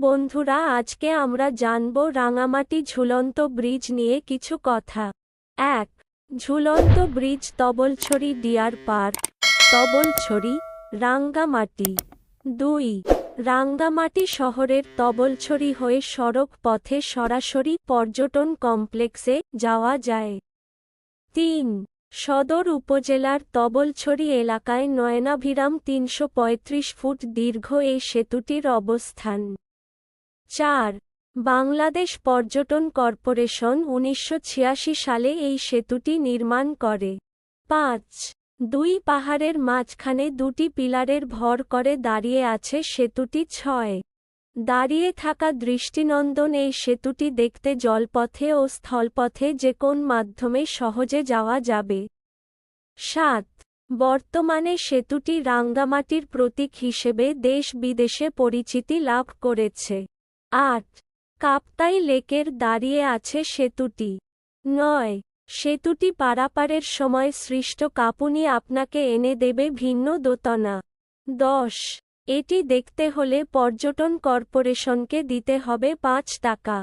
বন্ধুরা, আজকে আমরা জানব রাঙামাটি ঝুলন্ত ব্রিজ নিয়ে কিছু কথা। এক, ঝুলন্ত bridge Tabalchari deer park. Tabalchari, Rangamati. দুই, রাঙ্গামাটি শহরের তবলছড়ি হয়ে সড়ক পথে সরাসরি পর্যটন কমপ্লেক্সে যাওয়া যায়। তিন, সদর উপজেলার তবলছড়ি এলাকায় নয়নাভিরাম তিনশো পঁয়ত্রিশ ফুট দীর্ঘ এই সেতুটির অবস্থান। চার, বাংলাদেশ পর্যটন কর্পোরেশন উনিশশো ছিয়াশি সালে এই সেতুটি নির্মাণ করে। পাঁচ, দুই পাহাড়ের মাঝখানে দুটি পিলারের ভর করে দাঁড়িয়ে আছে সেতুটি। ছয়, দাঁড়িয়ে থাকা দৃষ্টিনন্দন এই সেতুটি দেখতে জলপথে ও স্থলপথে যে কোন মাধ্যমে সহজে যাওয়া যাবে। সাত, বর্তমানে সেতুটি রাঙ্গামাটির প্রতীক হিসেবে দেশ বিদেশে পরিচিতি লাভ করেছে। আট। কাপ্তাই লেকের দাঁড়িয়ে আছে সেতুটি। নয়। সেতুটি পারাপারের সময় সৃষ্ট কাঁপুনি আপনাকে এনে দেবে ভিন্ন দোতনা। দশ। এটি দেখতে হলে পর্যটন কর্পোরেশনকে দিতে হবে পাঁচ টাকা।